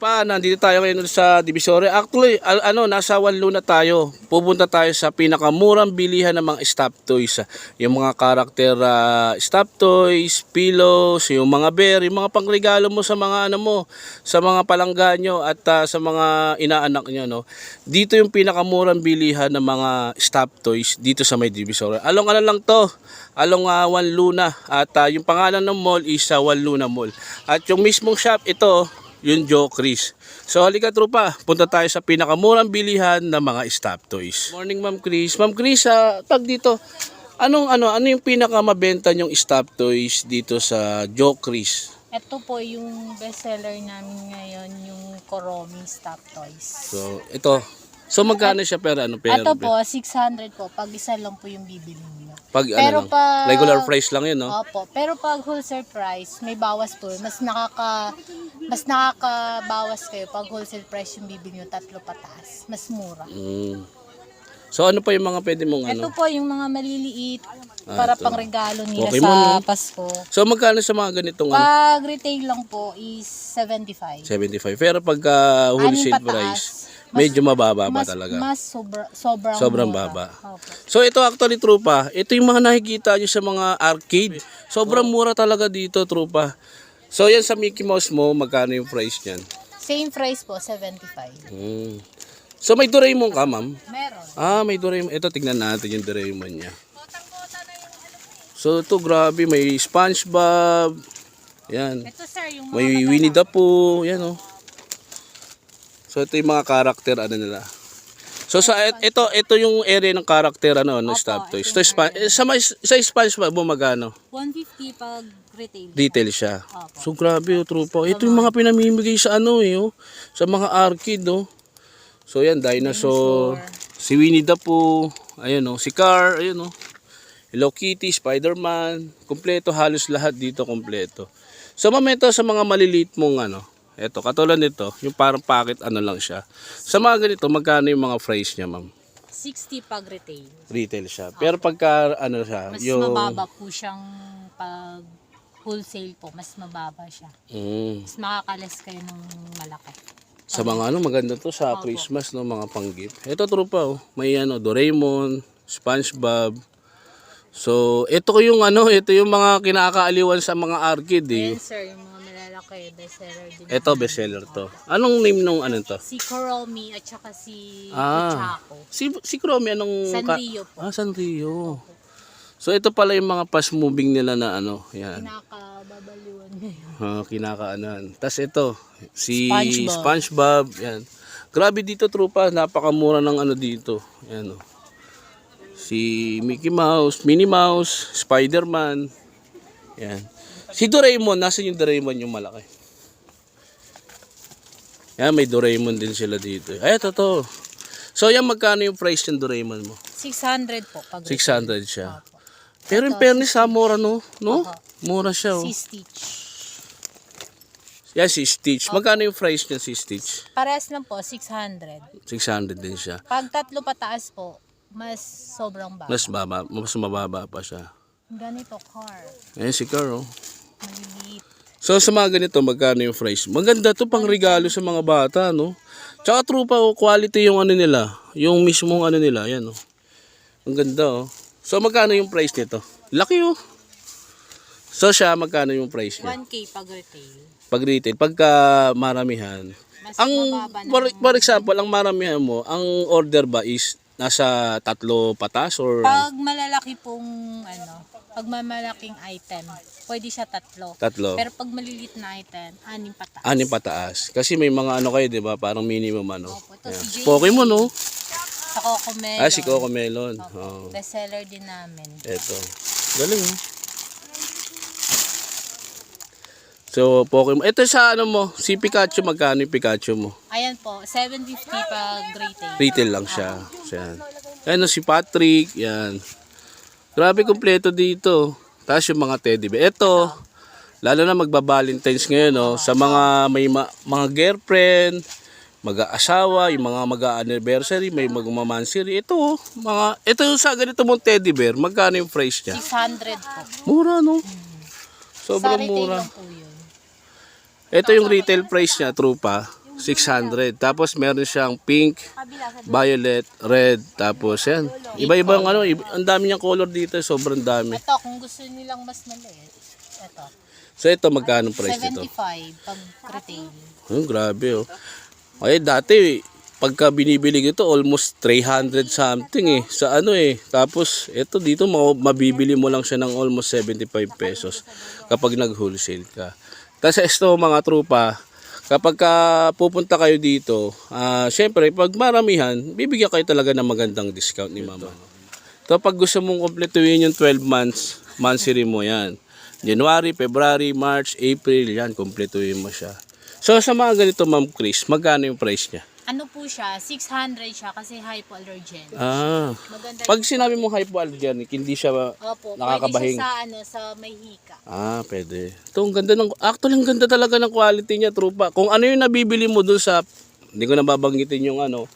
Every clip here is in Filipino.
Pa, nandito tayo ngayon sa Divisoria. Actually, al- ano, nasa Wanlo na tayo. Pupunta tayo sa pinakamurang bilihan ng mga stop toys. Yung mga karakter ah, stop toys, pillows, yung mga bear, yung mga pangregalo mo sa mga ano mo, sa mga palangga nyo at ah, sa mga inaanak nyo, no. Dito yung pinakamurang bilihan ng mga stop toys dito sa may Divisoria. Along ano lang to, along uh, Wanluna at ah, yung pangalan ng mall is sa Wanluna Mall. At yung mismong shop ito, yung Joe Chris. So halika trupa, punta tayo sa pinakamurang bilihan ng mga stop toys. Morning Ma'am Chris. Ma'am Chris, ah, pag dito, anong ano ano yung pinakamabenta yung stop toys dito sa Joe Chris? Ito po yung bestseller namin ngayon, yung Koromi Stop Toys. So ito. So magkano siya per ano per Ito po, 600 po. Pag isa lang po yung bibili niyo. pag ano Pero lang, pag- regular price lang yun, no? Opo. Pero pag wholesale price, may bawas po. Mas nakaka mas nakakabawas kayo pag wholesale price yung bibili niyo, tatlo pataas. Mas mura. Mm. So ano pa yung mga pwede mong ano? Ito po yung mga maliliit para ito. pang regalo nila Pokemon, sa no? Pasko. So magkano sa mga ganitong ano? Pag retail lang po is 75. 75. Pero pagka wholesale Anim pataas. price, medyo mababa Mas, talaga. mas sobra, sobrang, Sobrang mura. baba. Opo. So ito actually trupa, ito yung mga nakikita nyo sa mga arcade. Sobrang mura talaga dito trupa. So yan sa Mickey Mouse mo, magkano yung price niyan? Same price po, 75. Mm. So may Doraemon ka ma'am? Meron. Ah, may Doraemon. Ito tignan natin yung Doraemon niya. So ito grabe, may SpongeBob. Yan. Ito sir, yung mga May Winnie the Pooh, yan oh. So ito yung mga karakter ano nila. So sa ito ito yung area ng karakter ano no stop toys. Ito spa, sa may- sa SpongeBob mo magano? 150 pag retail. Detail siya. So grabe oh tropa. Ito yung mga pinamimigay sa ano eh oh, sa mga arcade oh. So yan dinosaur, si Winnie the Pooh, ayun oh, si Car, ayun oh. Hello Kitty, Spider-Man, kumpleto halos lahat dito kumpleto. So mamento sa mga maliliit mong ano, eto katulad nito, yung parang packet ano lang siya. Sa mga ganito, magkano yung mga price niya, ma'am? 60 pag retail. Retail siya. Pero pagka ano siya, Mas yung mababa po siyang pag wholesale po, mas mababa siya. Mm, Mas makakalas kayo ng malaki. sa mga ano maganda to sa Christmas no mga pang-gift. Ito trupa oh, may ano Doraemon, SpongeBob. So, ito yung ano, ito yung mga kinakaaliwan sa mga arcade eh. Ayan sir, yung mga malalaki, bestseller din. Ito bestseller to. Anong name nung ano to? Si Koromi at saka si Ah. Chaco. Si si Chrome anong Sanrio po. Ah, Sanrio. So ito pala yung mga fast moving nila na ano, yan. Kinakababaliwan ngayon. Ah, kinakaanan. Tapos ito, si SpongeBob. SpongeBob, yan. Grabe dito trupa, napakamura ng ano dito. Yan oh. Si Mickey Mouse, Minnie Mouse, Spider-Man. Yan. Si Doraemon, nasa yung Doraemon yung malaki? Yan, may Doraemon din sila dito. Ay, ito to. So, yan magkano yung price ng Doraemon mo? 600 po pag retail. 600 siya. Pero in fairness ha, mura no? No? Mura siya oh. Si Stitch. Yan si Stitch. Magkano yung price niya si Stitch? Parehas lang po, 600. 600 din siya. Pag tatlo pataas po, mas sobrang baba. Mas baba, mas mababa pa siya. Ganito, car. Ayan si Carl. Maliliit. So sa mga ganito, magkano yung price? Maganda to pang regalo sa mga bata, no? Tsaka trupa, oh, quality yung ano nila. Yung mismong ano nila, yan, oh. Ang ganda, oh. So magkano yung price nito? Laki, oh. So siya, magkano yung price niya? 1K pag retail. Pag retail, pagka maramihan. Mas Ang, for, for example, ang maramihan mo, ang order ba is nasa tatlo patas or Pag malalaki pong, ano, pag mamalaking item, pwede siya tatlo. tatlo? Pero pag maliliit na item, anim pataas. Anim pataas. Kasi may mga ano kayo, di ba? Parang minimum ano. Opo, ito Ayan. si. Pokemon, no? Sa Cocomelon. Ah, si Coco Melon. Oh, Bestseller din namin. eto. Galing, oh. So, Pokemon. Ito sa ano mo, si Pikachu, magkano yung Pikachu mo? Ayan po, 750 pag retail. Retail lang siya. So, yan. Ayan, oh, si Patrick, yan. Grabe kompleto dito. Tapos yung mga teddy bear. Ito, lalo na magba-valentines ngayon, no? Sa mga may ma- mga girlfriend, mag-aasawa, yung mga mag-anniversary, may magmamansary. Ito, mga, ito yung sa ganito mong teddy bear, magkano yung price niya? 600 po. Mura, no? Sa Sobrang retail mura. lang po yun. Ito yung retail price niya, trupa. 600. Tapos meron siyang pink, violet, red, tapos yan. Iba-ibang ano, iba, ang dami niyang color dito, sobrang dami. Ito, kung gusto nilang mas maliit, ito. So ito, magkano price nito? 75 pag retail. Oh, grabe oh. Ay, dati, pagka binibili ito, almost 300 something eh. Sa ano eh. Tapos, ito dito, ma- mabibili mo lang siya ng almost 75 pesos kapag nag-wholesale ka. Tapos ito, mga trupa, kapag ka pupunta kayo dito, ah syempre, pag maramihan, bibigyan kayo talaga ng magandang discount ni mama. So, pag gusto mong kumpletuhin yung 12 months, monthly mo yan. January, February, March, April, yan, kumpletuhin mo siya. So, sa mga ganito, Ma'am Chris, magkano yung price niya? Ano po siya? 600 siya kasi hypoallergen. Ah, Maganda pag sinabi mo hypoallergenic, hindi siya Opo, nakakabahing? pwede siya sa ano, sa may hika. Ah, pwede. Ito, ang ganda ng, actually, ang ganda talaga ng quality niya, trupa. Kung ano yung nabibili mo dun sa, hindi ko na babanggitin yung ano,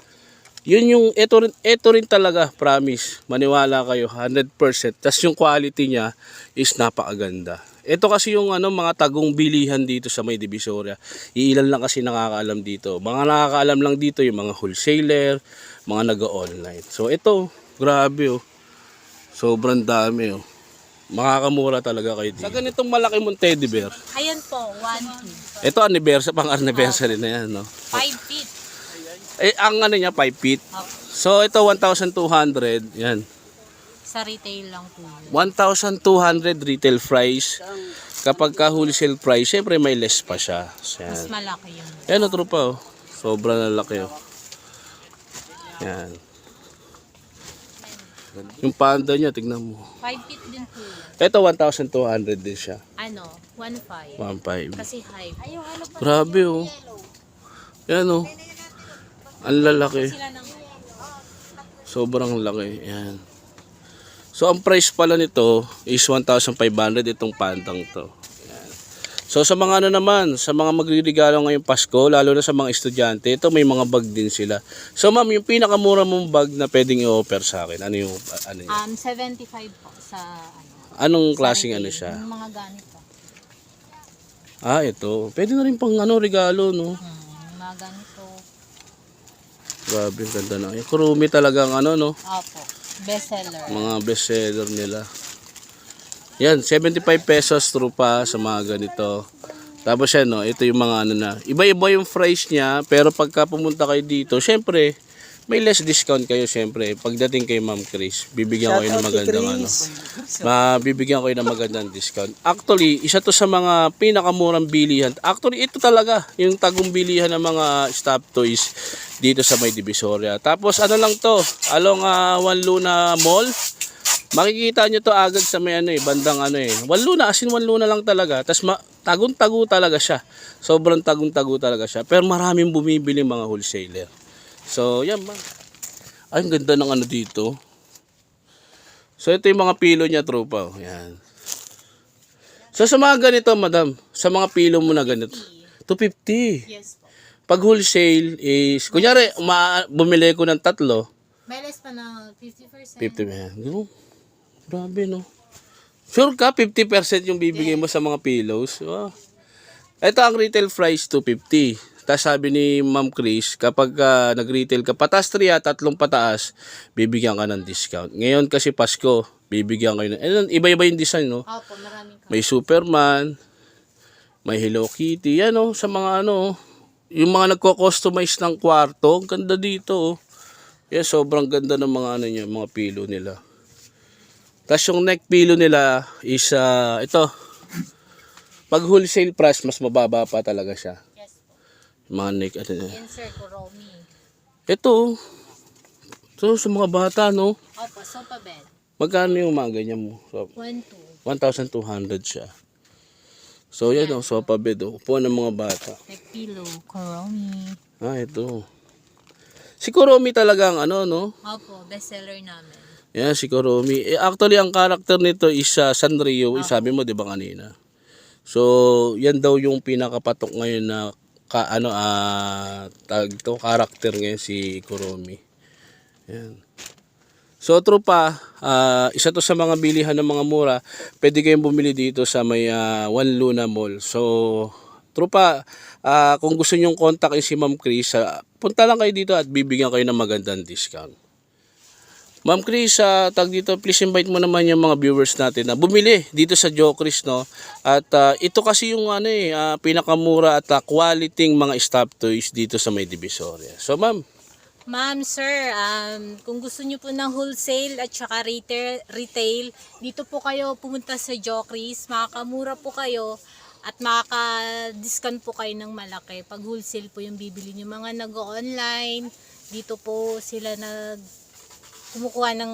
yun yung, ito rin, ito rin talaga, promise. Maniwala kayo, 100%. Tapos yung quality niya is napakaganda. Ito kasi yung ano, mga tagong bilihan dito sa may Divisoria. Iilan lang kasi nakakaalam dito. Mga nakakaalam lang dito yung mga wholesaler, mga nag-online. So ito, grabe oh. Sobrang dami oh. Makakamura talaga kayo dito. Sa ganitong malaki mong teddy bear, Ayan po, 1 feet. ito anniversary, pang anniversary na yan, no? 5 feet. Eh, ang ano niya, 5 feet. So, ito 1,200. Yan. Sa retail lang po. 1,200 retail price. Kapag ka wholesale price, syempre may less pa siya. So, Mas Yan. malaki yun. Yan o, tropa, oh. Sobrang lalaki, oh. Yan. Yung panda niya, tignan mo. 5 feet din po. yun. Ito, 1,200 din siya. Ano? 1.5. 1,500. Kasi high. Grabe, oh. Yan, oh. Ang lalaki. Sila ng Sobrang laki. Yan. So, ang price pala nito is 1,500 itong pandang to. Yan. So, sa mga ano naman, sa mga magririgalo ngayong Pasko, lalo na sa mga estudyante, ito may mga bag din sila. So, ma'am, yung pinakamura mong bag na pwedeng i-offer sa akin, ano yung, ano yun? um, 75 po sa ano. Anong klaseng ano siya? Yung mga ganito. Ah, ito. Pwede na rin pang ano, regalo, no? Hmm, mga ganito. Grabe, ang ganda na. Yung kurumi talagang ano, no? Opo. Bestseller. mga best seller nila. Yan, 75 pesos trupa sa mga ganito. Tapos yan, no, ito yung mga ano na. Iba-iba yung price niya, pero pagka pumunta kayo dito, syempre, may less discount kayo syempre. Pagdating kay Ma'am Chris, bibigyan ko kayo ng magandang ano. Mabibigyan ko kayo ng magandang discount. Actually, isa to sa mga pinakamurang bilihan. Actually, ito talaga yung tagong bilihan ng mga stop toys dito sa May Divisoria. Tapos ano lang to, along uh, One Luna Mall. Makikita nyo to agad sa may ano eh, bandang ano eh. One Luna, as in One Luna lang talaga. Tapos tagong-tago talaga siya. Sobrang tagong-tago talaga siya. Pero maraming bumibili mga wholesaler. So, yan ba. Ay, ang ganda ng ano dito. So, ito yung mga pilo niya, tropa. oh. Yan. So, sa mga ganito, madam, sa mga pilo mo na ganito, 250. Yes po. Pag wholesale is, kunyari, ma- bumili ko ng tatlo, May less pa na 50%. 50 yan. Ano? Grabe, no? Sure ka, 50% yung bibigay mo sa mga pillows? Wow. Ito ang retail price, 250. Tapos sabi ni Ma'am Chris, kapag ah, nag-retail ka, patas 3 at tatlong pataas, bibigyan ka ng discount. Ngayon kasi Pasko, bibigyan kayo ng... Eh, iba-iba yung design, no? Opo, maraming. May Superman, may Hello Kitty, yan oh, sa mga ano, yung mga nagko-customize ng kwarto, ang ganda dito oh. Yan, sobrang ganda ng mga ano niya, mga pilo nila. Tapos yung neck pillow nila is ah, ito. Pag wholesale price, mas mababa pa talaga siya. Neck, ano, Yan sir, Kuromi. ito. So, sa mga bata, no? Opo, sofa bed. Magkano yung mga ganyan mo? So, 1-2. 1,200 siya. So, yan oh, sofa bed oh. Upo ng mga bata. Neck pillow, Kuromi. Ah, ito. Si Kuromi talaga ang ano, no? Opo, bestseller namin. Yan, si Kuromi. Eh, actually, ang karakter nito is uh, Sanrio. Eh, sabi mo, di ba kanina? So, yan daw yung pinakapatok ngayon na ka, ano, ah, tag to, karakter ngayon si Kuromi. Yan. So, tropa, ah, isa to sa mga bilihan ng mga mura. Pwede kayong bumili dito sa may ah, One Luna Mall. So, Trupa, ah, kung gusto nyong kontakin si Ma'am Chris, ah, punta lang kayo dito at bibigyan kayo ng magandang discount. Ma'am Chris, ah, tag dito, please invite mo naman yung mga viewers natin na bumili dito sa Joe Chris, no? At ah, ito kasi yung ano eh, ah, pinakamura at ah, quality mga stop toys dito sa May Divisoria. So ma'am, Ma'am, sir, um, kung gusto niyo po ng wholesale at saka retail, retail dito po kayo pumunta sa Jokris. Makakamura po kayo at makaka-discount po kayo ng malaki. Pag wholesale po yung bibili niyo. Mga nag-online, dito po sila nag kumukuha ng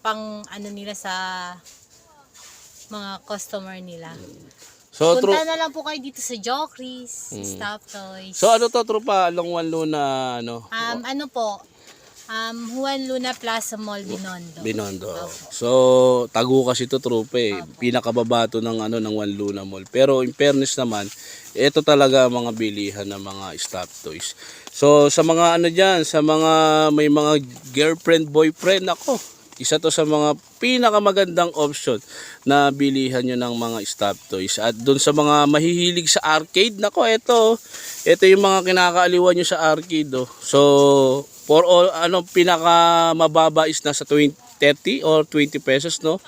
pang ano nila sa mga customer nila. so. Punta na lang po kayo dito sa Jokris, Stop Toys. So ano to trupa, Long One Luna ano? Um, ano po? Um, Juan Luna Plaza Mall, Binondo. Binondo. So, tago kasi to trupa eh. Pinakababa to ng ano ng One Luna Mall. Pero in fairness naman, ito talaga ang mga bilihan ng mga stop toys. So, sa mga ano diyan, sa mga may mga girlfriend, boyfriend ako. Isa to sa mga pinakamagandang option na bilihan nyo ng mga stop toys. At doon sa mga mahihilig sa arcade, nako, ito. Ito yung mga kinakaaliwan nyo sa arcade. Oh. So, for all, ano, pinaka mababa is nasa 20, 30 or 20 pesos, no?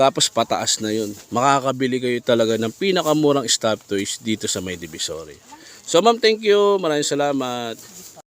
Tapos pataas na yun. Makakabili kayo talaga ng pinakamurang stop toys dito sa May Divisory. So ma'am, thank you. Maraming salamat.